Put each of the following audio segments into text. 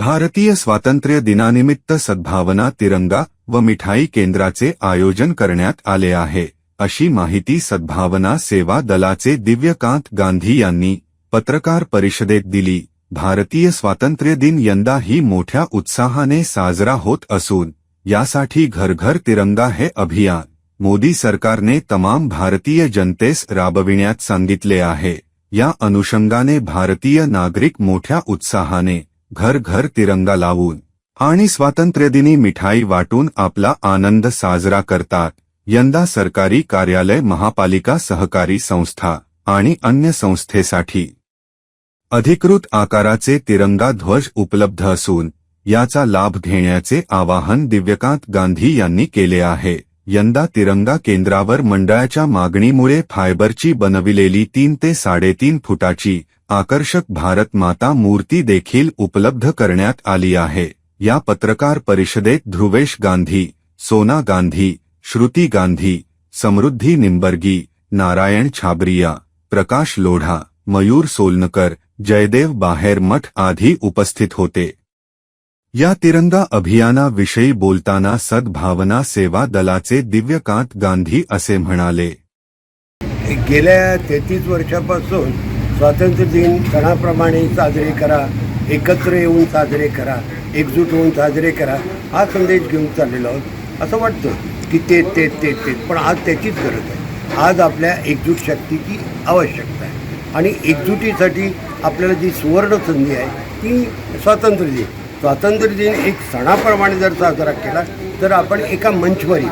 भारतीय स्वातंत्र्य दिनानिमित्त सद्भावना तिरंगा व मिठाई केंद्राचे आयोजन आहे, अशी माहिती सद्भावना सेवा दलाचे दिव्यकांत गांधी यांनी पत्रकार परिषदेत दिली. भारतीय स्वातंत्र्य दिन यंदाही मोठ्या उत्साहाने साजरा होत असून, यासाठी घर घर तिरंगा हे अभियान मोदी सरकारने तमाम भारतीय जनतेस राबविण्यात सांगितले आहे. या अनुषंगाने भारतीय नागरिक मोठ्या उत्साहाने घर घर तिरंगा लावून आणि स्वातंत्र्यदिनी मिठाई वाटून आपला आनंद साजरा करतात. यंदा सरकारी कार्यालय महापालिका सहकारी संस्था आणि अन्य संस्थेसाठी अधिकृत आकाराचे तिरंगा ध्वज उपलब्ध असून याचा लाभ घेण्याचे आवाहन दिव्यकांत गांधी यांनी केले आहे. यंदा तिरंगा केंद्रावर मंडळाच्या मागणीमुळे फायबरची बनविलेली तीन ते साडेतीन फुटाची आकर्षक भारत माता मूर्ती देखील उपलब्ध करण्यात आली आहे. या पत्रकार परिषदेत ध्रुवेश गांधी सोना गांधी श्रुती गांधी समृद्धी निंबर्गी नारायण छाबरिया प्रकाश लोढा मयूर सोलनकर जयदेव बाहेर मठ आधी उपस्थित होते. या तिरंगा अभियानाविषयी बोलताना सद्भावना सेवा दलाचे दिव्यकांत गांधी असे म्हणाले. गेल्या तेहतीस वर्षापासून स्वातंत्र्य दिन सणाप्रमाणे साजरे करा एकत्र येऊन साजरे करा एकजूट होऊन साजरे करा हा संदेश घेऊन चाललेलो आहोत. असं वाटतं की ते ते ते ते पण आज त्याचीच गरज आहे. आज आपल्या एकजूट शक्तीची आवश्यकता आहे. आणि एकजुटीसाठी आपल्याला जी सुवर्ण संधी आहे ती स्वातंत्र्य दिन स्वातंत्र्य दिन एक सणाप्रमाणे जर साजरा केला तर आपण एका मंचवर येऊ.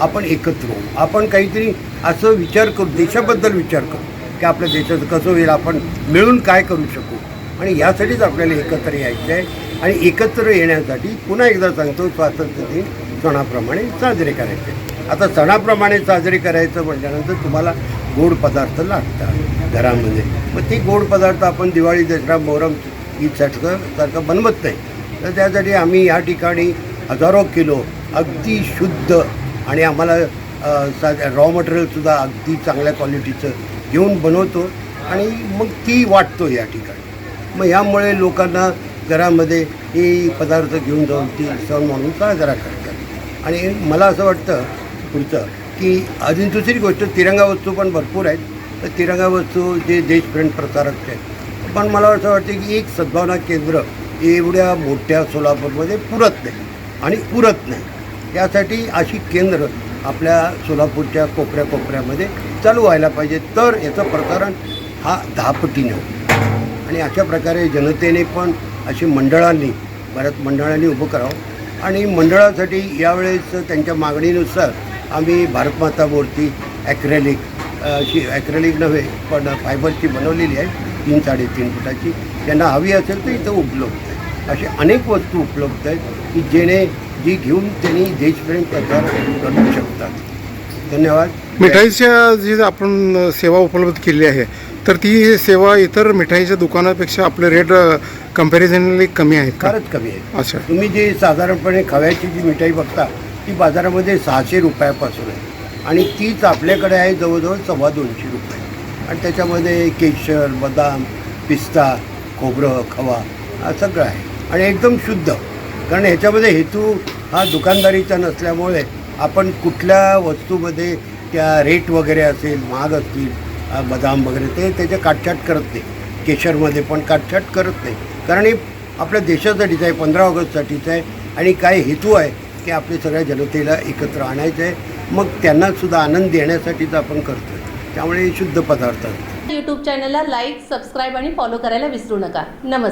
आपण एकत्र होऊ. आपण काहीतरी असं विचार करू देशाबद्दल विचार करू की आपल्या देशाचं कसं होईल आपण मिळून काय करू शकू? आणि यासाठीच आपल्याला एकत्र यायचं आहे. आणि एकत्र येण्यासाठी पुन्हा एकदा सांगतो स्वातंत्र्य दिन सणाप्रमाणे साजरे करायचे. आता सणाप्रमाणे साजरे करायचं म्हटल्यानंतर तुम्हाला गोड पदार्थ लागतात घरामध्ये. मग ते गोड पदार्थ आपण दिवाळी दसरा मोहरम ईदसारखं सारखं बनवत नाही. तर त्यासाठी आम्ही या ठिकाणी हजारो किलो अगदी शुद्ध आणि आम्हाला सा रॉ मटेरियलसुद्धा अगदी चांगल्या क्वालिटीचं घेऊन बनवतो आणि मग ती वाटतो या ठिकाणी. मग ह्यामुळे लोकांना घरामध्ये हे पदार्थ घेऊन जाऊन ती सण म्हणून साजरा करतात. आणि मला असं वाटतं पुढचं की अजून दुसरी गोष्ट तिरंगा वस्तू पण भरपूर आहेत. तर तिरंगा वस्तू जे देशप्रेम प्रसारक आहेत. पण मला असं वाटतं की एक सद्भावना केंद्र एवढ्या मोठ्या सोलापूरमध्ये पुरत नाही आणि पुरत नाही. यासाठी अशी केंद्र आपल्या सोलापूरच्या कोपऱ्या कोपऱ्यामध्ये चालू व्हायला पाहिजे. तर याचं प्रसारण हा दहापटीने आणि अशा प्रकारे जनतेने पण अशी मंडळांनी बऱ्याच मंडळांनी उभं करावं. आणि मंडळासाठी यावेळेस त्यांच्या मागणीनुसार आम्ही भारतमाता मूर्ती ॲक्रेलिक अशी ॲक्रेलिक नव्हे पण फायबरची बनवलेली आहे. तीन साडेतीन फुटाची. ज्यांना हवी असेल तर इथं उपलब्ध आहे. असे अनेक वस्तू उपलब्ध आहेत की जेणे जी घेऊन त्यांनी देशप्रेम प्रचार करू शकतात. धन्यवाद. मिठाईच्या जी आपण सेवा उपलब्ध केली आहे तर ती सेवा इतर मिठाईच्या दुकानापेक्षा आपले रेट कम्पॅरिझनली कमी आहेत फारच कमी आहे अच्छा. तुम्ही जी साधारणपणे खव्याची जी मिठाई बघता ती बाजारामध्ये सहाशे रुपयापासून आहे. आणि तीच आपल्याकडे आहे जवळजवळ सव्वा दोनशे. आणि त्याच्यामध्ये केशर बदाम पिस्ता खोबरं खवा हा सगळं आहे. आणि एकदम शुद्ध. कारण ह्याच्यामध्ये हेतू हा दुकानदारीचा नसल्यामुळे आपण कुठल्या वस्तूमध्ये त्या रेट वगैरे असेल महाग असतील बदाम वगैरे ते त्याच्या काटछाट करत नाही. केशरमध्ये पण काटछाट करत नाही. कारण हे आपल्या देशासाठीच आहे पंधरा ऑगस्टसाठीच आहे. आणि काय हेतू आहे की आपल्या सगळ्या जनतेला एकत्र आणायचं आहे. मग त्यांनासुद्धा आनंद देण्यासाठीच आपण करतो त्यामुळे शुद्ध पदार्थ यूट्यूब चॅनलला लाईक सबस्क्राईब आणि फॉलो करायला विसरू नका. नमस्कार.